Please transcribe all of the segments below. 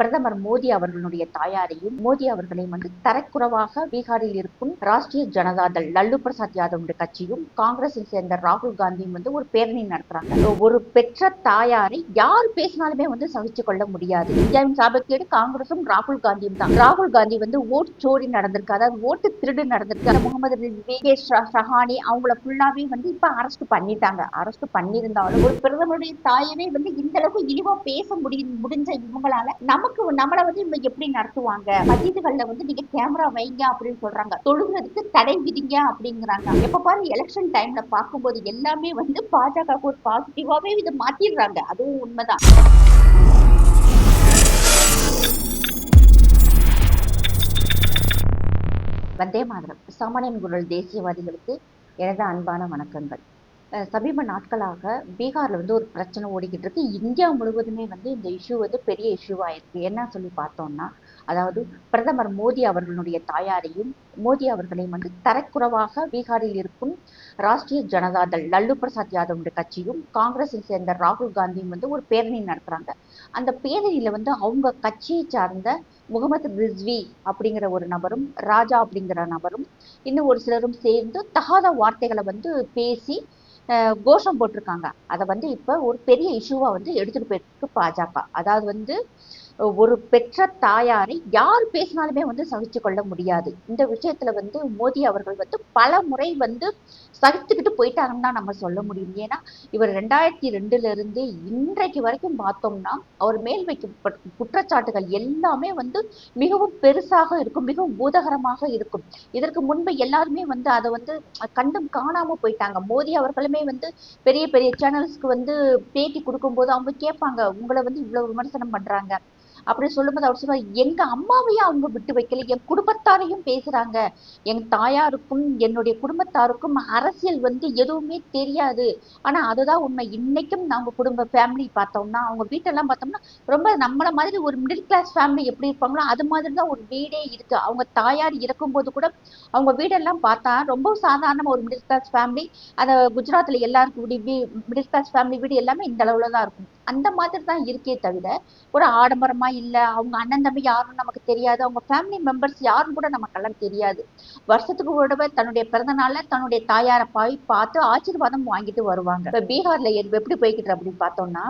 பிரதமர் மோடி அவர்களுடைய தாயாரையும் மோடி அவர்களையும் வந்து தரக்குறைவாக பீகாரில் இருக்கும் ராஷ்டிரிய ஜனதாதள் லல்லு பிரசாத் யாதவ் கட்சியும் காங்கிரஸை சேர்ந்த ராகுல் காந்தியும் வந்து ஒரு பேரணி நடத்துறாங்க. ஒரு பெற்ற தாயாரை யார் பேசினாலுமே வந்து சகிச்சு கொள்ள முடியாது. இந்தியாவின் சாபக்கேடு காங்கிரசும் ராகுல் காந்தியும் தான். ராகுல் காந்தி வந்து ஓட்டு சோரி நடந்திருக்கு. அதாவது ஓட்டு திருடு நடந்திருக்கு. முகமது ரிஸ்வி ஷஹானி அவங்கள ஃபுல்லாவே வந்து இப்ப அரெஸ்ட் பண்ணிட்டாங்க. அரெஸ்ட் பண்ணியிருந்தாலும் ஒரு பிரதமருடைய தாயவே வந்து இந்த அளவுக்கு இழிவா பேச முடியும் முடிஞ்ச இவங்களால நமக்கு நம்மளை வந்து இவங்க எப்படி நடத்துவாங்க? மசீதுகள்ல வந்து நீங்க கேமரா வைங்க அப்படின்னு சொல்றாங்க. தொழுகிறதுக்கு தடை விதிங்க அப்படிங்கிறாங்க. எப்ப பாரு எலெக்ஷன் டைம்ல பார்க்கும்போது எல்லாமே வந்து பாஜக ஒரு பாசிட்டிவாவே இதை மாத்திடுறாங்க. அதுவும் உண்மைதான். வந்தே மாதிரம். சாமானியன் குரல் தேசியவாதிகளுக்கு எனது அன்பான வணக்கங்கள். சமீப நாட்களாக பீகார்ல வந்து ஒரு பிரச்சனை ஓடிக்கிட்டு இருக்கு. இந்தியா முழுவதுமே வந்து இந்த இஷ்யூ வந்து பெரிய இஷ்யூவா இருக்கு என்ன சொல்லி பார்த்தோம்னா அதாவது பிரதமர் மோடி அவர்களுடைய தாயாரையும் மோடி அவர்களையும் வந்து தரக்குறைவாக பீகாரில் இருக்கும் ராஷ்டிரிய ஜனதாதள் லல்லு பிரசாத் யாதவ் கட்சியும் காங்கிரஸை சேர்ந்த ராகுல் காந்தியும் வந்து ஒரு பேரணி நடத்துறாங்க. அந்த பேரணியில வந்து அவங்க கட்சியை சார்ந்த முகமது ரிஸ்வி அப்படிங்கிற ஒரு நபரும் ராஜா அப்படிங்கிற நபரும் இன்னும் ஒரு சிலரும் சேர்ந்து தகாத வார்த்தைகளை வந்து பேசி கோஷம் போட்டிருக்காங்க. அதை வந்து இப்ப ஒரு பெரிய இஷ்யூவா வந்து எடுத்துட்டு போயிருக்கு பாஜக. அதாவது வந்து ஒரு பெற்ற தாயாரை யார் பேசினாலுமே வந்து சகிச்சு கொள்ள முடியாது. இந்த விஷயத்துல வந்து மோடி அவர்கள் வந்து பல முறை வந்து சகித்துக்கிட்டு போயிட்டாருன்னு தான் நம்ம சொல்ல முடியும். ஏன்னா இவர் ரெண்டாயிரத்தி ரெண்டுல இருந்து இன்றைக்கு வரைக்கும் பார்த்தோம்னா அவர் மேல் வைக்கப்பட்ட குற்றச்சாட்டுகள் எல்லாமே வந்து மிகவும் பெருசாக இருக்கும் மிகவும் பூதகரமாக இருக்கும். இதற்கு முன்பு எல்லாருமே வந்து அதை வந்து கண்டும் காணாம போயிட்டாங்க. மோடி அவர்களுமே வந்து பெரிய பெரிய சேனல்ஸ்க்கு வந்து பேட்டி கொடுக்கும்போது அவங்க கேட்பாங்க உங்களை வந்து இவ்வளவு விமர்சனம் பண்றாங்க. அப்படி சொல்லும்போது அவர் சொல்லுவார் எங்க அம்மாவையும் அவங்க விட்டு வைக்கல. என் குடும்பத்தாரையும் பேசுறாங்க. என் தாயாருக்கும் என்னுடைய குடும்பத்தாருக்கும் அரசியல் வந்து எதுவுமே தெரியாது. ஆனா அதுதான் உண்மை. இன்னைக்கும் நாங்க குடும்ப ஃபேமிலி பார்த்தோம்னா அவங்க வீட்டெல்லாம் பார்த்தோம்னா ரொம்ப நம்மள மாதிரி ஒரு மிடில் கிளாஸ் ஃபேமிலி எப்படி இருப்பாங்களோ அது மாதிரி தான் ஒரு வீடே இருக்கு. அவங்க தாயார் இறக்கும்போது கூட அவங்க வீடெல்லாம் பார்த்தா ரொம்ப சாதாரண ஒரு மிடில் கிளாஸ் ஃபேமிலி அந்த குஜராத்ல எல்லாருக்கும் வீடு மிடில் கிளாஸ் ஃபேமிலி வீடு எல்லாமே இந்த அளவுல தான் இருக்கும். அந்த மாதிரி தான் இருக்கே தவிர ஒரு ஆடம்பரமா இல்ல அவங்க அண்ணன் தம்பி யாரும் நமக்கு தெரியாது. அவங்க ஃபேமிலி மெம்பர்ஸ் யாரும் கூட நமக்கெல்லாம் தெரியாது. வருஷத்துக்கு ஒரு தடவை தன்னுடைய பிறந்த நாள்ல தன்னுடைய தாயாரை போய் பார்த்து ஆசீர்வாதம் வாங்கிட்டு வருவாங்க. இப்ப பீகார்ல எப்படி போய்கிட்டு அப்படின்னு பார்த்தோம்னா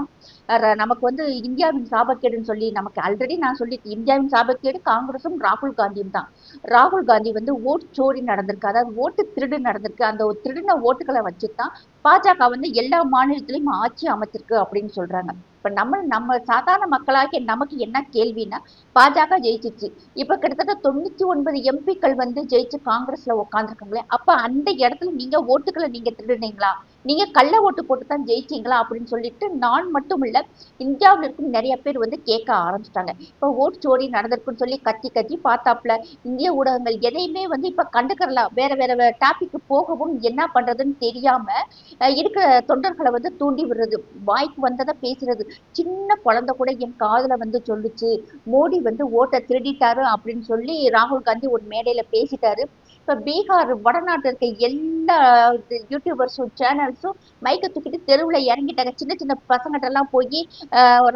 நமக்கு வந்து இந்தியாவின் சாபக்கேடுன்னு சொல்லி நமக்கு ஆல்ரெடி நான் சொல்லி இந்தியாவின் சாபக்கேடு காங்கிரஸும் ராகுல் காந்தியும் தான். ராகுல் காந்தி வந்து ஓட்டு சோரி நடந்திருக்கு. அதாவது ஓட்டு திருடு நடந்திருக்கு. அந்த திருடின ஓட்டுகளை வச்சுதான் பாஜக வந்து எல்லா மாநிலத்திலையும் ஆட்சி அமைச்சிருக்கு அப்படின்னு சொல்றாங்க. இப்ப நம்ம நம்ம சாதாரண மக்களாகிய நமக்கு என்ன கேள்வின்னா பாஜக ஜெயிச்சிச்சு. இப்ப கிட்டத்தட்ட தொண்ணூத்தி ஒன்பது எம்பிக்கள் வந்து ஜெயிச்சு காங்கிரஸ்ல உட்காந்துருக்காங்களே அப்ப அந்த இடத்துல நீங்க ஓட்டுகளை நீங்க திருடுனீங்களா? நீங்க கள்ள ஓட்டு போட்டு தான் ஜெயிச்சீங்களா அப்படின்னு சொல்லிட்டு நான் மட்டும் இல்ல இந்தியாவில் இருக்கும் நிறைய பேர் வந்து கேட்க ஆரம்பிச்சிட்டாங்க. இப்ப ஓட்டு சோரி நடந்திருக்குன்னு சொல்லி கத்தி கத்தி பார்த்தாப்புல இந்திய ஊடகங்கள் எதையுமே வந்து இப்ப கண்டுக்கறல. வேற வேற டாபிக் போகவும் என்ன பண்றதுன்னு தெரியாம இருக்கிற தொண்டர்களை வந்து தூண்டி விடுறது. வாய்க்கு வந்ததை பேசுறது. சின்ன குழந்தை கூட என் காதுல வந்து சொல்லுச்சு. மோடி வந்து ஓட்டை திருடிட்டாரு அப்படின்னு சொல்லி ராகுல் காந்தி ஒரு மேடையில பேசிட்டாரு. இப்ப பீகார் வடநாட்டுல இருக்க எல்லா யூடியூபர்ஸும் சேனல்ஸும் மைக்கை தூக்கிட்டு தெருவுல இறங்கிட்டாங்க. சின்ன சின்ன பசங்கிட்ட எல்லாம் போய்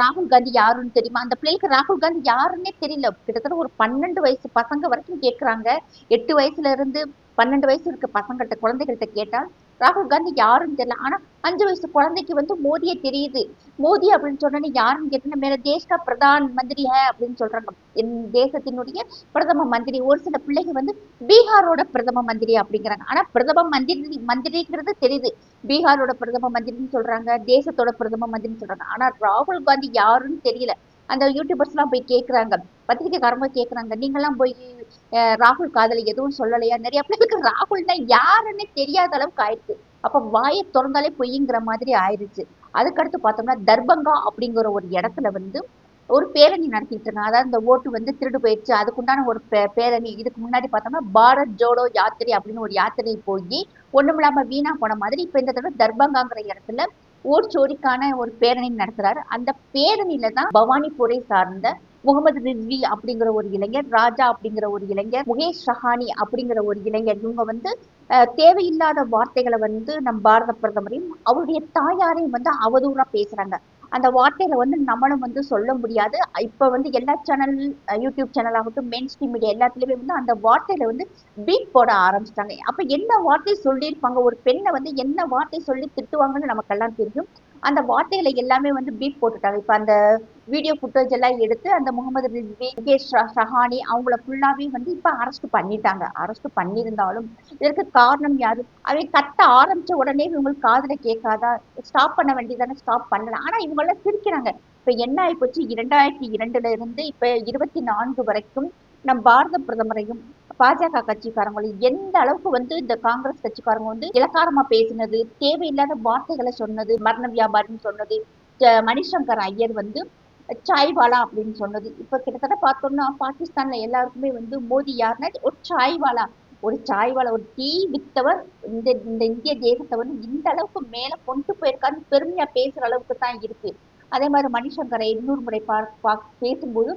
ராகுல் காந்தி யாருன்னு தெரியுமா? அந்த பிள்ளைக்கு ராகுல் காந்தி யாருன்னே தெரியல. கிட்டத்தட்ட ஒரு பன்னெண்டு வயசு பசங்க வரைக்கும் கேக்குறாங்க. எட்டு வயசுல இருந்து பன்னெண்டு வயசு இருக்க பசங்கள்கிட்ட குழந்தைகள்கிட்ட கேட்டால் ராகுல் காந்தி யாருன்னு தெரியல. ஆனா அஞ்சு வயசு குழந்தைக்கு வந்து மோடியே தெரியுது. மோடி அப்படின்னு சொன்னோன்னே யாருன்னு கேட்டோன்னா மேல தேச பிரதான் மந்திரி அப்படின்னு சொல்றாங்க. என் தேசத்தினுடைய பிரதம மந்திரி. ஒரு சில பிள்ளைங்க வந்து பீகாரோட பிரதம மந்திரி அப்படிங்கிறாங்க. ஆனா பிரதம மந்திரி மந்திரிங்கிறது தெரியுது. பீகாரோட பிரதம மந்திரின்னு சொல்றாங்க தேசத்தோட பிரதம மந்திரின்னு சொல்றாங்க. ஆனா ராகுல் காந்தி யாருன்னு தெரியல. அந்த யூடியூபர்ஸ் எல்லாம் போய் கேக்குறாங்க. பத்திரிக்கைக்காரங்க கேக்குறாங்க. நீங்கெல்லாம் போய் ராகுல் காதலி எதுவும் சொல்லலையா? நிறைய பேருக்கு ராகுல்னா யாருன்னு தெரியாத அளவுக்கு ஆயிடுச்சு. அப்ப வாயை திறந்தாலே பொய்ங்கிற மாதிரி ஆயிடுச்சு. அதுக்கடுத்து பார்த்தோம்னா தர்பங்கா அப்படிங்கிற ஒரு இடத்துல வந்து ஒரு பேரணி நடத்திட்டு இருக்காங்க அதாவது இந்த ஓட்டு வந்து திருடு போயிடுச்சு. அதுக்குண்டான ஒரு பே- பேரணி. இதுக்கு முன்னாடி பார்த்தோம்னா பாரத் ஜோடோ யாத்திரை அப்படின்னு ஒரு யாத்திரை போய் ஒண்ணுமில்லாம வீணா போன மாதிரி இப்ப இந்த தடவை தர்பங்காங்கிற இடத்துல ஓர் சோரிக்கான ஒரு பேரணி நடத்துறாரு. அந்த பேரணியில தான் பவானிபூரை சார்ந்த முகமது ரிஸ்வி அப்படிங்கிற ஒரு இளைஞர் ராஜா அப்படிங்கிற ஒரு இளைஞர் முகேஷ் ஷஹானி அப்படிங்கிற ஒரு இளைஞர். இவங்க வந்து அஹ், தேவையில்லாத வார்த்தைகளை வந்து நம் பாரத பிரதமரையும் அவருடைய தாயாரையும் வந்து அவதூறா பேசுறாங்க. அந்த வார்த்தைகளை வந்து நம்மளும் வந்து சொல்ல முடியாது. இப்ப வந்து எல்லா சேனல் யூடியூப் சேனல் ஆகட்டும் மெயின் ஸ்ட்ரீம் மீடியா எல்லாத்துலயுமே வந்து அந்த வார்த்தையில வந்து பீட் போட ஆரம்பிச்சிட்டாங்க. அப்ப என்ன வார்த்தை சொல்லியிருப்பாங்க? ஒரு பெண்ணை வந்து என்ன வார்த்தை சொல்லி திட்டுவாங்கன்னு நமக்கெல்லாம் தெரியும். அந்த வார்த்தைகளை எல்லாமே வந்து பீட் போட்டுட்டாங்க. இப்ப அந்த வீடியோ ஃபுட்டேஜ் எல்லாம் எடுத்து அந்த முகமது ரிஸ்வி முகேஷ் அவங்கள ஃபுல்லாவே வந்து இப்ப அரெஸ்ட் பண்ணிட்டாங்க. அரெஸ்ட் பண்ணியிருந்தாலும் இதற்கு காரணம் யாரு? அவை கத்த ஆரம்பிச்ச உடனே இவங்களுக்கு காதுல கேட்காதா? ஸ்டாப் பண்ண வேண்டியதானே ஸ்டாப் பண்ணல. ஆனா இவங்க எல்லாம் சிரிக்கிறாங்க. இப்ப என்ன ஆயிப்போச்சு? இரண்டாயிரத்தி இரண்டுல இருந்து இப்ப இருபத்தி நான்கு வரைக்கும் நம் பாரத பிரதமரையும் பாஜக கட்சிக்காரங்களும் எந்த அளவுக்கு வந்து இந்த காங்கிரஸ் கட்சிக்காரங்க வந்து இலக்காரமா பேசினது தேவையில்லாத வார்த்தைகளை சொன்னது மரண வியாபாரின்னு சொன்னது மணிசங்கர் ஐயர் வந்து சாய்வாலா அப்படின்னு சொன்னது. இப்ப கிட்டத்தட்ட பார்த்தோம்னா பாகிஸ்தான்ல எல்லாருக்குமே வந்து மோடி யாருன்னா ஒரு சாய்வாலா. ஒரு சாய்வாலா ஒரு டீ வித்தவர் இந்த இந்த இந்திய தேசத்தை வந்து இந்த அளவுக்கு மேல கொண்டு போயிருக்காருன்னு பெருமையா பேசுற அளவுக்கு தான் இருக்கு. அதே மாதிரி மணிசங்கரை இன்னொரு முறை பா பா- பேசும்போது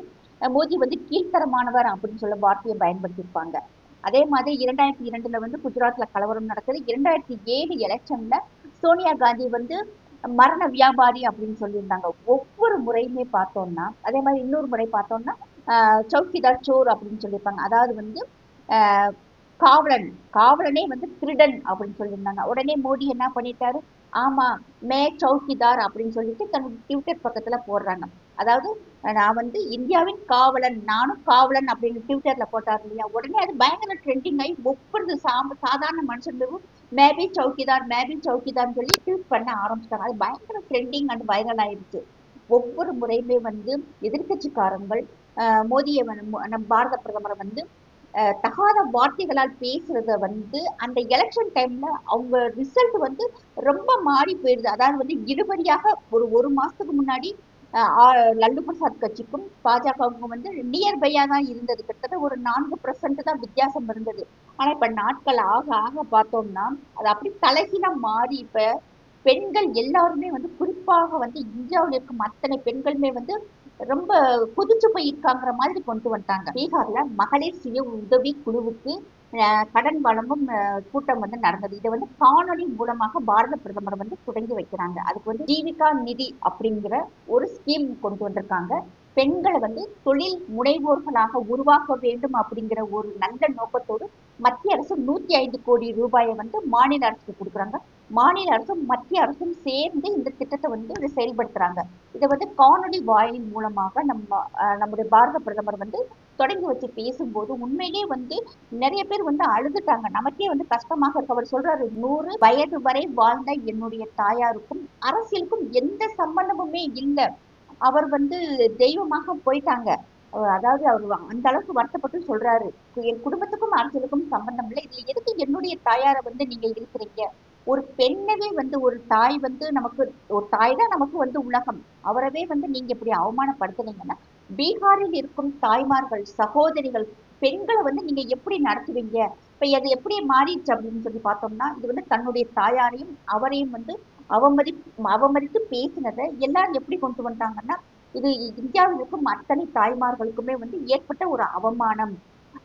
மோதி வந்து கீழ்த்தரமானவர் அப்படின்னு சொல்ல வார்த்தையை பயன்படுத்தியிருப்பாங்க. அதே மாதிரி இரண்டாயிரத்தி இரண்டுல வந்து குஜராத்ல கலவரம் நடக்குது. இரண்டாயிரத்தி ஏழு எலெக்ஷன்ல சோனியா காந்தி வந்து மரண வியாபாரி அப்படின்னு சொல்லியிருந்தாங்க. ஒவ்வொரு முறையுமே பார்த்தோம்னா அதே மாதிரி இன்னொரு முறை பார்த்தோம்னா ஆஹ் சௌக்கிதார் சோர் அப்படின்னு சொல்லியிருப்பாங்க. அதாவது வந்து ஆஹ் காவலன் காவலனே வந்து திருடன் அப்படின்னு சொல்லியிருந்தாங்க. உடனே மோடி என்ன பண்ணிட்டாரு? ஆமா மே சௌக்கிதார் அப்படின்னு சொல்லிட்டு தன் ட்விட்டர் பக்கத்துல போடுறாங்க. அதாவது நான் வந்து இந்தியாவின் காவலன் நானும் காவலன் அப்படின்னு ட்விட்டர்ல போட்டார் இல்லையா? உடனே அது பயங்கர ட்ரெண்டிங் ஆகி ஒவ்வொரு சாம சாதாரண மனுஷங்களும் மேபி சௌக்கிதார் மேபி சௌக்கிதார்னு சொல்லி ட்வீட் பண்ண ஆரம்பிச்சிட்டாங்க. அது பயங்கர ட்ரெண்டிங் அண்ட் வைரல் ஆயிடுச்சு. ஒவ்வொரு முறையுமே வந்து எதிர்க்கட்சிக்காரங்கள் மோதியை நம்ம நம் பாரத பிரதமரை வந்து தகாத வார்த்தைகளால் பேசுறத வந்து அந்த எலெக்ஷன் டைம்ல அவங்க ரிசல்ட் வந்து ரொம்ப மாறி போயிடுது. அதாவது வந்து இழுபறியாக ஒரு ஒரு மாசத்துக்கு முன்னாடி லல்லு பிரசாத் கட்சிக்கும் பாஜகவுக்கும் வந்து நியர்பையா தான் இருந்தது. கிட்டத்தட்ட ஒரு நான்கு பர்சன்ட் தான் வித்தியாசம் இருந்தது. ஆனா இப்ப நாட்கள் ஆக ஆக பார்த்தோம்னா அது அப்படி தலைகீழம் மாறி இப்ப பெண்கள் எல்லாருமே வந்து குறிப்பாக வந்து இந்தியாவில் இருக்கும் அத்தனை பெண்களுமே வந்து ரொம்ப குதிச்சு போயிருக்காங்கிற மாதிரி கொண்டு வந்துட்டாங்க. பீகார்ல மகளிர் சுய உதவி குழுவுக்கு கடன் வழங்கும் கூட்டம் வந்து நடந்தது. இதை வந்து காணொலி மூலமாக பாரத பிரதமர் வந்து தொடங்கி வைக்கிறாங்க. அதுக்கு வந்து ஜீவிகா நிதி அப்படிங்கிற ஒரு ஸ்கீம் கொண்டு வந்திருக்காங்க. பெண்களை வந்து தொழில் முனைவோர்களாக உருவாக்க வேண்டும் அப்படிங்கிற ஒரு நல்ல நோக்கத்தோடு மத்திய அரசு நூத்தி ஐந்து கோடி ரூபாயை வந்து மாநில அரசுக்கு கொடுக்குறாங்க. மாநில அரசும் மத்திய அரசும் சேர்ந்து இந்த திட்டத்தை வந்து செயல்படுத்துறாங்க. இதை வந்து காணொளி வாயின் மூலமாக நம்ம அஹ், நம்முடைய பாரத பிரதமர் வந்து தொடங்கி வச்சு பேசும்போது உண்மையிலேயே வந்து நிறைய பேர் வந்து அழுதுட்டாங்க. நமக்கே வந்து கஷ்டமாக இருக்கு. அவர் சொல்றாரு நூறு வயது வரை வாழ்ந்த என்னுடைய தாயாருக்கும் அரசியலுக்கும் எந்த சம்பந்தமுமே இல்லை. அவர் வந்து தெய்வமாக போயிட்டாங்க. அதாவது அவர் அந்த அளவுக்கு வருத்தப்பட்டு சொல்றாரு. என் குடும்பத்துக்கும் அரசியலுக்கும் சம்பந்தம் இல்லை. இதுல எதுக்கு என்னுடைய தாயாரை வந்து நீங்க இருக்கிறீங்க ஒரு பெண்ணவே வந்து ஒரு தாய் வந்து நமக்கு ஒரு தாய் தான் நமக்கு வந்து உலகம். அவரவே வந்து நீங்க இப்படி அவமானப்படுத்துனீங்கன்னா பீகாரில் இருக்கும் தாய்மார்கள் சகோதரிகள் பெண்களை வந்து நீங்க எப்படி நடத்துவீங்க? இப்ப அது எப்படி மாறிடுச்சு அப்படின்னு சொல்லி பார்த்தோம்னா இது வந்து தன்னுடைய தாயாரையும் அவரையும் வந்து அவமதி அவமதித்து பேசினதை எல்லாரும் எப்படி கொண்டு வந்தாங்கன்னா இது இந்தியாவில் இருக்கும் அத்தனை தாய்மார்களுக்குமே வந்து ஏற்பட்ட ஒரு அவமானம்.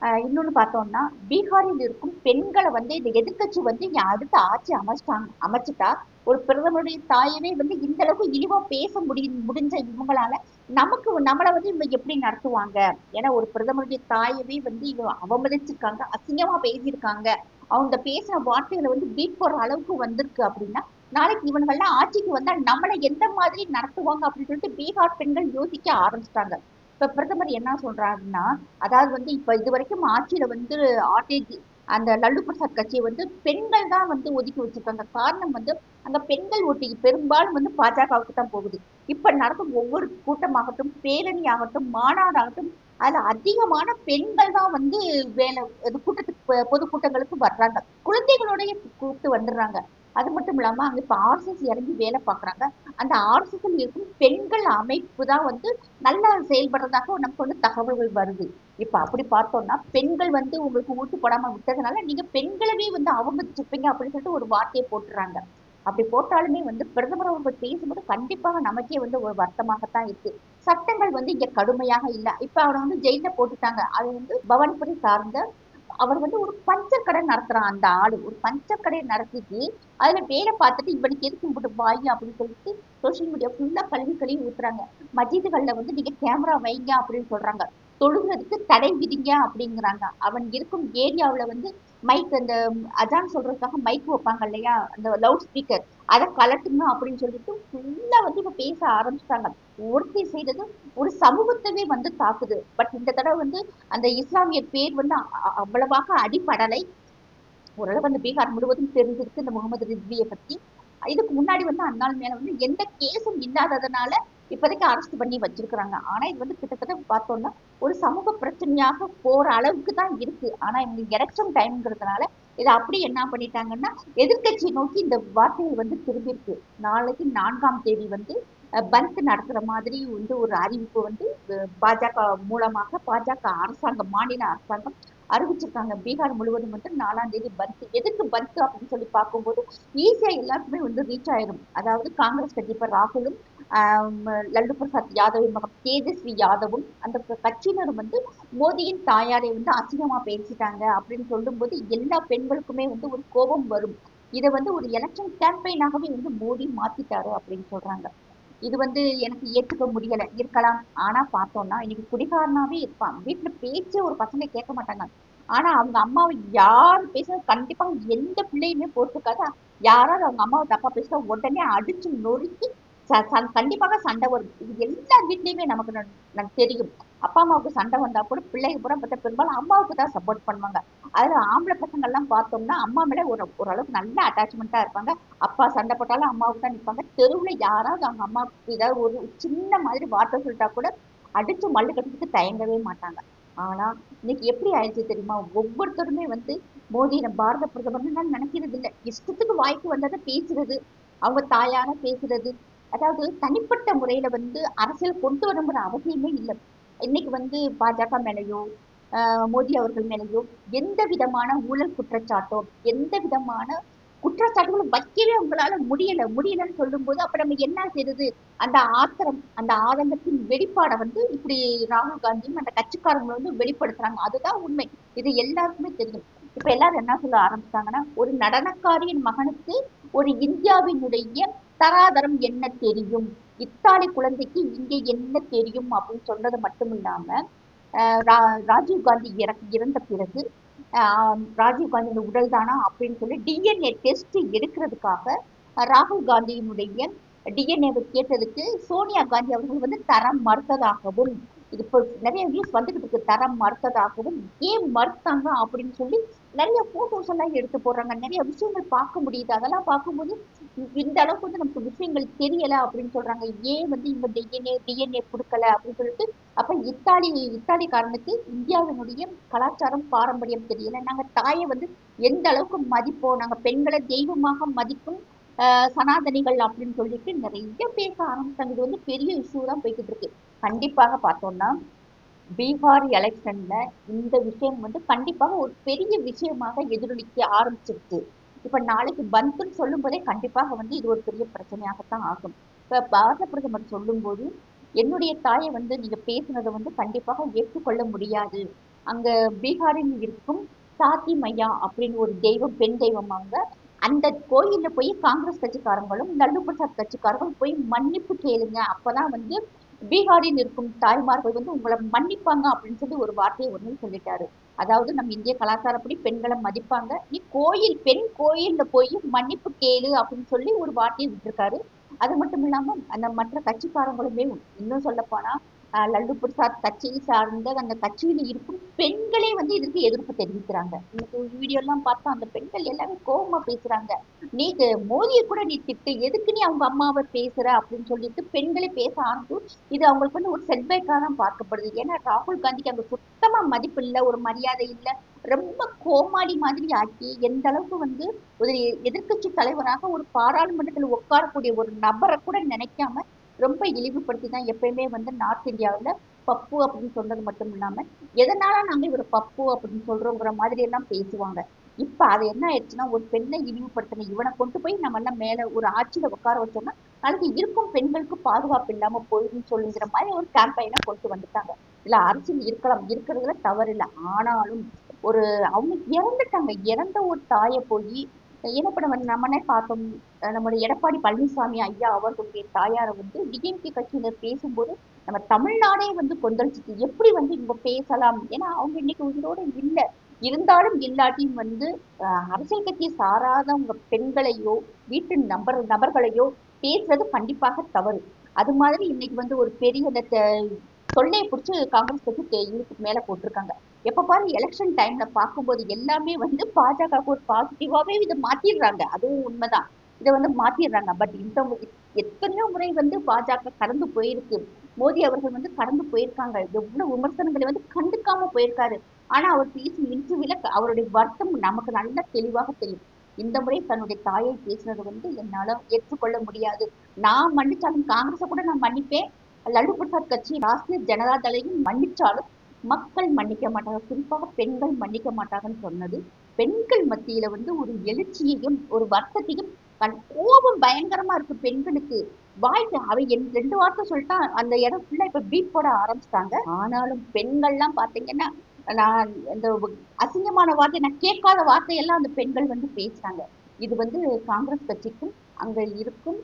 ஆஹ் இன்னொன்னு பார்த்தோம்னா பீகாரில் இருக்கும் பெண்களை வந்து இந்த எதிர்க்கட்சி வந்து இங்க அடுத்த ஆட்சி அமைச்சிட்டாங்க அமைச்சிட்டா ஒரு பிரதமருடைய தாயவே வந்து இந்த அளவுக்கு இழிவா பேச முடி முடிஞ்ச இவங்களால நமக்கு நம்மளை வந்து இவங்க எப்படி நடத்துவாங்க? ஏன்னா ஒரு பிரதமருடைய தாயவே வந்து இவ அவமதிச்சிருக்காங்க அசிங்கமா பேசியிருக்காங்க. அவங்க பேசின வார்த்தைகளை வந்து பீட் போற அளவுக்கு வந்திருக்கு அப்படின்னா நாளைக்கு இவங்கெல்லாம் ஆட்சிக்கு வந்தா நம்மளை எந்த மாதிரி நடத்துவாங்க அப்படின்னு சொல்லிட்டு பீகார் பெண்கள் யோசிக்க ஆரம்பிச்சிட்டாங்க. இப்ப பிரதமர் என்ன சொல்றாருன்னா அதாவது வந்து இப்ப இது வரைக்கும் ஆட்சியில வந்து ஆர்டிஜி அந்த லல்லு பிரசாத் கட்சியை வந்து பெண்கள் தான் வந்து ஒதுக்கி வச்சிருக்காங்க. காரணம் வந்து அந்த பெண்கள் ஒட்டி பெரும்பாலும் வந்து பாஜகவுக்கு தான் போகுது. இப்ப நடக்கும் ஒவ்வொரு கூட்டமாகட்டும் பேரணி ஆகட்டும் மாநாடாகட்டும் அதுல அதிகமான பெண்கள் தான் வந்து வேலை கூட்டத்துக்கு பொது பொதுக்கூட்டங்களுக்கு வர்றாங்க. குழந்தைகளோடய கூப்பிட்டு வந்துடுறாங்க. அது மட்டும் இல்லாம அங்க இப்ப ஆர்எஸ்எஸ் இறங்கி வேலை பார்க்கறாங்க. அந்த ஆர்எஸ்எஸ்ல இருக்கும் பெண்கள் அமைப்பு தான் வந்து நல்லா செயல்படுறதாக நமக்கு வந்து தகவல்கள் வருது. இப்ப அப்படி பார்த்தோம்னா பெண்கள் வந்து உங்களுக்கு ஊட்டு போடாம விட்டதுனால நீங்க பெண்களவே வந்து அவமதிச்சிருப்பீங்க அப்படின்னு சொல்லிட்டு ஒரு வார்த்தையை போட்டுறாங்க. அப்படி போட்டாலுமே வந்து பிரதமர் அவர்கள் பேசும்போது கண்டிப்பாக நமக்கே வந்து ஒரு வருத்தமாகத்தான் இருக்கு. சட்டங்கள் வந்து இங்க கடுமையாக இல்லை. இப்ப அவனை வந்து ஜெயில போட்டுட்டாங்க. அது வந்து பவன்புரி சார்ந்த அவர் வந்து ஒரு பஞ்சர் கடை நடத்துறான் அந்த ஆளு. ஒரு பஞ்சர் கடை நடத்திட்டு அதுல வேலை பார்த்துட்டு இவனுக்கு எதுக்கு இம்பிட்டு வாய் அப்படின்னு சொல்லிட்டு சோசியல் மீடியா ஃபுல்லா கழுவி கழுவி ஊத்துறாங்க. மஜிதுகள்ல வந்து நீங்க கேமரா வைங்க அப்படின்னு சொல்றாங்க. தொழுகிறதுக்கு தடை விதிங்க அப்படிங்கிறாங்க. அவன் இருக்கும் ஏரியாவுல வந்து மைக் அந்த அஜான் சொல்றதுக்காக மைக் வைப்பாங்க இல்லையா? அந்த லவுட் ஸ்பீக்கர் அதை கலட்டணும் அப்படின்னு சொல்லிட்டு ஃபுல்லா வந்து இப்ப பேச ஆரம்பிச்சிட்டாங்க. ஒருத்தி செய்தது ஒரு சமூகத்தவே வந்து தாக்குது. பட் இந்த தடவை வந்து அந்த இஸ்லாமிய பேர் வந்து அ- அவ்வளவாக அடிப்படலை. ஓரளவு அந்த பீகார் முழுவதும் தெரிஞ்சிருக்கு. இந்த முகமது ரிஸ்வியை பத்தி. இதுக்கு முன்னாடி வந்து அந்நாள் மேல வந்து எந்த கேஸும் இல்லாததுனால இப்போதைக்கு அரெஸ்ட் பண்ணி வச்சிருக்கிறாங்க. ஆனா இது வந்து கிட்டத்தட்ட பார்த்தோம்னா ஒரு சமூக பிரச்சனையாக போற அளவுக்கு தான் இருக்கு. ஆனா இவங்க எலெக்ஷன் டைம்ங்கிறதுனால இதை அப்படி என்ன பண்ணிட்டாங்கன்னா எதிர்கட்சியை நோக்கி இந்த வார்த்தைகள் வந்து திரும்பி இருக்கு நாளைக்கு நான்காம் தேதி வந்து பந்த் நடத்துற மாதிரி வந்து ஒரு அறிவிப்பு வந்து பாஜக மூலமாக பாஜக அரசாங்கம் மாநில அரசாங்கம் அறிவிச்சிருக்காங்க. பீகார் முழுவதும் வந்து நாலாம் தேதி பந்த். எதுக்கு பந்த் அப்படின்னு சொல்லி பார்க்கும்போது ஈஸியா எல்லாருக்குமே வந்து ரீச் ஆயிடும் அதாவது காங்கிரஸ் கட்சி இப்போ ராகுலும் லல்லு பிரசாத் யாதவின் மகன் தேஜஸ்வி யாதவும் அந்த கட்சியினரும் கட்சியினர் வந்து மோடியின் தாயாரை வந்து அசிங்கமா பேசிட்டாங்க அப்படின்னு சொல்லும்போது எல்லா பெண்களுக்குமே வந்து ஒரு கோபம் வரும். இதை வந்து ஒரு எலெக்ஷன் கேம்பெயினாகவே வந்து மோடி மாத்திட்டாரு அப்படின்னு சொல்றாங்க. இது வந்து எனக்கு ஏற்றுக்க முடியல. இருக்கலாம். ஆனா பார்த்தோம்னா இன்னைக்கு குடிகாரனாவே இருப்பான். வீட்டுல பேச்சே ஒரு பசங்க கேட்க மாட்டாங்க. ஆனா அவங்க அம்மாவை யார் பேச கண்டிப்பா எந்த பிள்ளையுமே பொறுத்துக்காத. யாராவது அவங்க அம்மாவை தப்பா பேசினா உடனே அடிச்சு நொறுக்கி கண்டிப்பாக சண்டை வரும். இது எல்லா வீட்லயுமே நமக்கு தெரியும். அப்பா அம்மாவுக்கு சண்டை வந்தா கூட பிள்ளைங்க பூரா பார்த்தா பெரும்பாலும் அம்மாவுக்கு தான் சப்போர்ட் பண்ணுவாங்க. அதுல ஆம்பளை பசங்க எல்லாம் பார்த்தோம்னா அம்மா மேல ஒரு ஓரளவுக்கு நல்ல அட்டாச்மெண்ட்டா இருப்பாங்க. அப்பா சண்டை போட்டாலும் அம்மாவுக்கு தான் நிற்பாங்க தெருவுல யாராவது அவங்க அம்மாவுக்கு ஏதாவது ஒரு சின்ன மாதிரி வார்த்தை சொல்லிட்டா கூட அடிச்சு மல்லு கட்டுறதுக்கு தயங்கவே மாட்டாங்க. ஆனா இன்னைக்கு எப்படி ஆயிடுச்சு தெரியுமா? ஒவ்வொருத்தருமே வந்து மோதி நம்ம பாரத பிரதமர்னு நான் நினைக்கிறது இல்லை இஷ்டத்துக்கு வாய்க்கு வந்ததை பேசுறது அவங்க தாயான பேசுறது அதாவது தனிப்பட்ட முறையில வந்து அரசியல் கொண்டு வரணுங்கிற அவசியமே இல்லை. இன்னைக்கு வந்து பாஜக மேலேயோ ஆஹ் மோடி அவர்கள் மேலேயோ எந்த விதமான ஊழல் குற்றச்சாட்டோ எந்த விதமான குற்றச்சாட்டுகளும் வைக்கவே உங்களால முடியல. முடியலன்னு சொல்லும்போது அப்ப நம்ம என்ன செய்யறது அந்த ஆத்திரம் அந்த ஆதங்கத்தின் வெளிப்பாடை வந்து இப்படி ராகுல் காந்தியும் அந்த கட்சிக்காரங்களும் வந்து வெளிப்படுத்துறாங்க. அதுதான் உண்மை. இது எல்லாருக்குமே தெரியும். இப்ப எல்லாரும் என்ன சொல்ல ஆரம்பிச்சாங்கன்னா ஒரு நடனக்காரியின் மகனுக்கு ஒரு இந்தியாவினுடைய தராதரம் என்ன தெரியும்? இத்தாலி குழந்தைக்கு இங்கே என்ன தெரியும் அப்படின்னு சொன்னது மட்டும் இல்லாம ஆஹ் ரா- ராஜீவ் காந்தி இறக்- இறந்த பிறகு ஆஹ் ராஜீவ் காந்தியோட உடல் தானா அப்படின்னு சொல்லி டிஎன்ஏ டெஸ்ட் எடுக்கிறதுக்காக ராகுல் காந்தியினுடைய டிஎன்ஏவை கேட்டதுக்கு சோனியா காந்தி அவர்கள் வந்து தரம் மறுத்ததாகவும் இது இப்போ நிறைய நியூஸ் வந்துகிட்டு இருக்கு தரம் மறுத்ததாகவும் ஏன் மறுத்தாங்க அப்படின்னு சொல்லி நிறைய போட்டோஸ் எல்லாம் எடுத்து போடுறாங்க. நிறைய விஷயங்கள் பார்க்க முடியுது. அதெல்லாம் பார்க்கும்போது இந்த அளவுக்கு வந்து நமக்கு விஷயங்கள் தெரியல அப்படின்னு சொல்றாங்க. ஏன் வந்து இவங்க டிஎன்ஏ டிஎன்ஏ கொடுக்கல அப்படின்னு சொல்லிட்டு அப்ப இத்தாலி இத்தாலிக்காரனுக்கு இந்தியாவினுடைய கலாச்சாரம் பாரம்பரியம் தெரியல. நாங்க தாயை வந்து எந்த அளவுக்கு மதிப்போம்? நாங்க பெண்களை தெய்வமாக மதிக்கும் ஆஹ் சனாதனிகள் அப்படின்னு சொல்லிட்டு நிறைய பேச ஆரம்பிச்சாங்க. இது வந்து பெரிய இஷ்யூ தான் போய்கிட்டு இருக்கு. கண்டிப்பாக பார்த்தோம்னா பீகார் எலெக்ஷன்ல இந்த விஷயம் வந்து கண்டிப்பாக ஒரு பெரிய விஷயமாக எதிரொலிக்க ஆரம்பிச்சிருச்சு. இப்ப நாளைக்கு பந்த்னு சொல்லும் போதே கண்டிப்பாக வந்து இது ஒரு பெரிய பிரச்சனையாகத்தான் ஆகும். இப்ப பாரத பிரதமர் சொல்லும்போது என்னுடைய தாயை வந்து நீங்க பேசுனதை வந்து கண்டிப்பாக ஏற்றுக்கொள்ள முடியாது. அங்க பீகாரில் இருக்கும் சாத்தி மையா அப்படின்னு ஒரு தெய்வம் பெண் தெய்வம் அந்த கோயில்ல போய் காங்கிரஸ் கட்சிக்காரங்களும் லல்லு பிரசாத் கட்சிக்காரங்களும் போய் மன்னிப்பு கேளுங்க. அப்பதான் வந்து பீகாரில் இருக்கும் தாய்மார்கள் வந்து உங்களை மன்னிப்பாங்க அப்படின்னு சொல்லி ஒரு வார்த்தையை ஒண்ணு சொல்லிட்டாரு. அதாவது நம்ம இந்திய கலாச்சாரப்படி பெண்களை மதிப்பாங்க. நீ கோயில் பெண் கோயில்ல போய் மன்னிப்பு கேளு அப்படின்னு சொல்லி ஒரு வார்த்தையை விட்டுருக்காரு. அது மட்டும் இல்லாம அந்த மற்ற கட்சிக்காரங்களுமே இன்னும் சொல்லப்போனா லல்லு பிரசாத் கட்சியை சார்ந்த அந்த கட்சியில இருக்கும் பெண்களே வந்து இதற்கு எதிர்ப்பு தெரிவிக்கிறாங்க. இன்னைக்கு வீடியோ எல்லாம் பார்த்தா அந்த பெண்கள் எல்லாமே கோபமா பேசுறாங்க. நீ மோதியை கூட நீ திட்டு எதுக்கு நீ அவங்க அம்மாவை பேசுற அப்படின்னு சொல்லிட்டு பெண்களே பேச ஆரம்பிச்சு இது அவங்களுக்கு வந்து ஒரு செட்பேக்காக தான் பார்க்கப்படுது. ஏன்னா ராகுல் காந்திக்கு அங்க சுத்தமா மதிப்பு இல்ல ஒரு மரியாதை இல்ல ரொம்ப கோமாளி மாதிரி ஆக்கி எந்த அளவுக்கு வந்து ஒரு எதிர்க்கட்சி தலைவராக ஒரு பாராளுமன்றத்தில் உட்காரக்கூடிய ஒரு நபரை கூட நினைக்காம ரொம்ப இழிவுபடுத்தி தான் எப்பயுமே வந்து நார்த் இந்தியாவுல பப்பு அப்படின்னு சொன்னது மட்டும் இல்லாம எதனால நாங்கள் இவர் பப்பு அப்படின்னு சொல்றோங்கிற மாதிரி எல்லாம் பேசுவாங்க. இப்ப அது என்ன ஆயிடுச்சுன்னா ஒரு பெண்ணை இழிவுபடுத்தின இவனை கொண்டு போய் நம்ம எல்லாம் மேல ஒரு ஆட்சியில உட்கார வச்சோம்னா நாளைக்கு இருக்கும் பெண்களுக்கு பாதுகாப்பு இல்லாம போயிடும் சொல்லுங்கிற மாதிரி ஒரு கேம்பெயினை கொண்டு வந்துட்டாங்க. இல்ல அரசியல் இருக்கலாம் இருக்கிறதுல தவறு இல்லை ஆனாலும் ஒரு அவங்க இறந்துட்டாங்க. இறந்த ஒரு தாயை போய் என்ன வந்து நம்மனே பார்த்தோம். அஹ் நம்முடைய எடப்பாடி பழனிசாமி ஐயா அவர்களுடைய தாயாரை வந்து டிஎம்கே கட்சியினர் பேசும்போது நம்ம தமிழ்நாடே வந்து கொந்தளிச்சிட்டு எப்படி வந்து இவங்க பேசலாம்? ஏன்னா அவங்க இன்னைக்கு உங்களோட இல்லை. இருந்தாலும் இல்லாட்டியும் வந்து அஹ், அரசியல் கட்சியை சாராதவங்க பெண்களையோ வீட்டு நபர் நபர்களையோ பேசுறது கண்டிப்பாக தவறு. அது மாதிரி இன்னைக்கு வந்து ஒரு பெரிய தொல்லை தொல்லையை பிடிச்சி காங்கிரஸ் கட்சி இதுக்கு மேல போட்டிருக்காங்க. எப்ப பாரு எலெக்ஷன் டைம்ல பார்க்கும்போது எல்லாமே வந்து பாஜக ஒரு பாசிட்டிவாவே இதை மாத்திடுறாங்க. அதுவும் உண்மைதான். இதை வந்து மாத்திடுறாங்க. பட் இந்த எத்தனையோ முறை வந்து பாஜக கடந்து போயிருக்கு. மோடி அவர்கள் வந்து கடந்து போயிருக்காங்க. எவ்வளவு விமர்சனங்களை வந்து கண்டுக்காம போயிருக்காரு. ஆனா அவர் பேசும் இன்டர்வியூல அவருடைய வருத்தம் நமக்கு நல்லா தெளிவாக தெரியும். இந்த முறை தன்னுடைய தாயை பேசினது வந்து என்னால ஏற்றுக்கொள்ள முடியாது. நான் மன்னிச்சாலும் காங்கிரஸை கூட நான் மன்னிப்பேன். லல்லு பிரசாத் கட்சி ராஷ்டிரிய ஜனதா தளையும் மன்னிச்சாலும் மக்கள் மன்னிக்க மாட்டாங்க குறிப்பாக பெண்கள் மன்னிக்க மாட்டாங்கன்னு சொன்னது. பெண்கள் மத்தியில வந்து ஒரு எழுச்சியையும் ஒரு வருத்தத்தையும் கோபம் பயங்கரமா இருக்கு பெண்களுக்கு. வாய்க்கு அவ என் ரெண்டு வார்த்தை சொல்லிட்டா அந்த இடம் ஃபுல்லா இப்ப பீட் போட ஆரம்பிச்சிட்டாங்க. ஆனாலும் பெண்கள்லாம் பாத்தீங்கன்னா நான் இந்த அசிங்கமான வார்த்தை நான் கேட்காத வார்த்தையெல்லாம் அந்த பெண்கள் வந்து பேசுறாங்க. இது வந்து காங்கிரஸ் கட்சிக்கும் அங்க இருக்கும்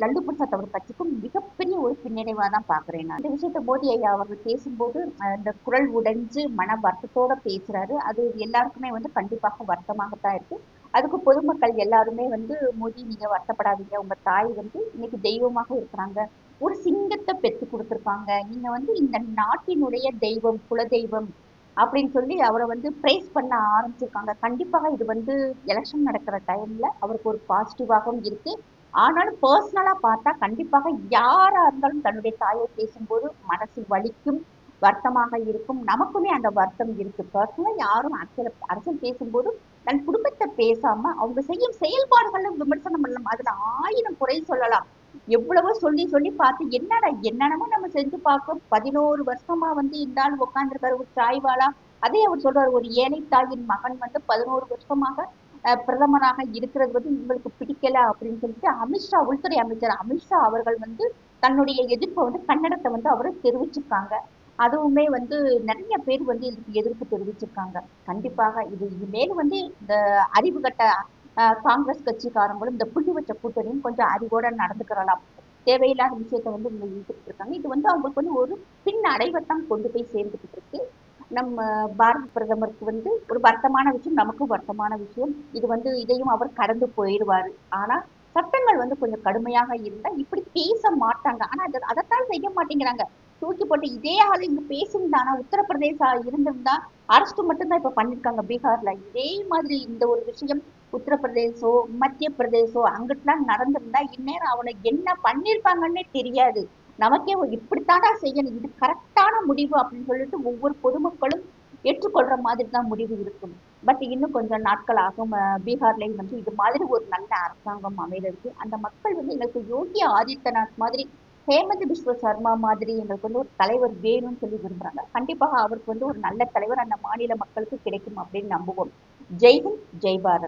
லல்லு பிரசாத் அவர் கட்சிக்கும் மிகப்பெரிய ஒரு பின்னடைவா தான் பாக்குறேன் நான். இந்த விஷயத்த மோடி ஐயா அவர்கள் பேசும்போது அந்த இந்த குரல் உடைஞ்சு மன வருத்தத்தோட பேசுறாரு. அது எல்லாருக்குமே வந்து கண்டிப்பாக வருத்தமாகத்தான் இருக்கு. அதுக்கு பொதுமக்கள் எல்லாருமே வந்து மோடி நீங்க வருத்தப்படாதீங்க. உங்க தாய் வந்து இன்னைக்கு தெய்வமாக இருக்கிறாங்க. ஒரு சிங்கத்தை பெற்று கொடுத்துருக்காங்க நீங்க வந்து இந்த நாட்டினுடைய தெய்வம் குலதெய்வம் அப்படின்னு சொல்லி அவரை வந்து பிரைஸ் பண்ண ஆரம்பிச்சிருக்காங்க. கண்டிப்பாக இது வந்து எலெக்ஷன் நடக்கிற டைம்ல அவருக்கு ஒரு பாசிட்டிவாகவும் இருக்கு. ஆனாலும் பர்சனலாக பார்த்தா கண்டிப்பாக யாரா இருந்தாலும் தன்னுடைய தாயை பேசும்போது மனசு வலிக்கும் வருத்தமாக இருக்கும். நமக்குமே அந்த வருத்தம் இருக்கு. பர்சனலாக யாரும் அரசியல் அரசியல் பேசும்போது தன் குடும்பத்தை பேசாம அவங்க செய்யும் செயல்பாடுகள்ல விமர்சனம் பண்ணலாம். அதுல ஆயிரம் குறை சொல்லலாம். எவ்வளவோ சொல்லி சொல்லி பார்த்து என்னடா என்னென்னமோ நம்ம செஞ்சு பார்க்க பதினோரு வருஷமா வந்து இந்த ஆள் உட்காந்துருக்காரு ஒரு சாய்வாளா அதே அவர் சொல்றாரு ஒரு ஏழை தாயின் மகன் வந்து பதினோரு வருஷமாக பிரதமராக இருக்கிறது வந்து உங்களுக்கு பிடிக்கல அப்படின்னு சொல்லிட்டு அமித்ஷா உள்துறை அமைச்சர் அமித்ஷா அவர்கள் வந்து தன்னுடைய எதிர்ப்பை வந்து கன்னடத்தை வந்து அவர் தெரிவிச்சிருக்காங்க. அதுவுமே வந்து நிறைய பேர் வந்து இதுக்கு எதிர்ப்பு தெரிவிச்சிருக்காங்க. கண்டிப்பாக இது இனிமேல் வந்து இந்த அறிவு கட்ட ஆஹ் காங்கிரஸ் கட்சிக்காரங்களும் இந்த புள்ளி வச்ச கூட்டணியும் கொஞ்சம் அறிவோட நடந்துக்கிறலாம். தேவையில்லாத விஷயத்த வந்து இவங்க இழுத்துட்டு இருக்காங்க இது வந்து அவங்களுக்கு வந்து ஒரு பின் அடைவைத்தான் கொண்டு போய் சேர்ந்துக்கிட்டு இருக்கு. நம்ம பாரத பிரதமருக்கு வந்து ஒரு வருத்தமான விஷயம் நமக்கும் வருத்தமான விஷயம். இது வந்து இதையும் அவர் கடந்து போயிடுவார். ஆனால் சட்டங்கள் வந்து கொஞ்சம் கடுமையாக இருந்தால் இப்படி பேச மாட்டாங்க. ஆனால் அதை அதைத்தான் செய்ய மாட்டேங்கிறாங்க. தூக்கி போட்டு இதே ஆளு இங்கே பேசியிருந்தானா உத்தரப்பிரதேசா இருந்திருந்தா அரசு மட்டும்தான் இப்போ பண்ணியிருக்காங்க பீகார்ல. இதே மாதிரி இந்த ஒரு விஷயம் உத்தரப்பிரதேசோ மத்திய பிரதேசோ அங்கிட்டுலாம் நடந்திருந்தா இந்நேரம் அவனை என்ன பண்ணியிருப்பாங்கன்னே தெரியாது. நமக்கே ஒரு இப்படித்தாண்டா செய்யணும். இது கரெக்டான முடிவு அப்படின்னு சொல்லிட்டு ஒவ்வொரு பொதுமக்களும் ஏற்றுக்கொள்ற மாதிரி தான் முடிவு இருக்கும். பட் இன்னும் கொஞ்சம் நாட்கள் ஆகும். அஹ் பீகார்லயும் வந்து இது மாதிரி ஒரு நல்ல அரசாங்கம் அமையிறதுக்கு அந்த மக்கள் வந்து எங்களுக்கு யோகி ஆதித்யநாத் மாதிரி ஹேமந்த் பிஸ்வ சர்மா மாதிரி எங்களுக்கு வந்து ஒரு தலைவர் வேணும்னு சொல்லி விரும்புறாங்க. கண்டிப்பாக அவருக்கு வந்து ஒரு நல்ல தலைவர் அந்த மாநில மக்களுக்கு கிடைக்கும் அப்படின்னு நம்புவோம். ஜெய்ஹிந்த் ஜெய் பாரத்.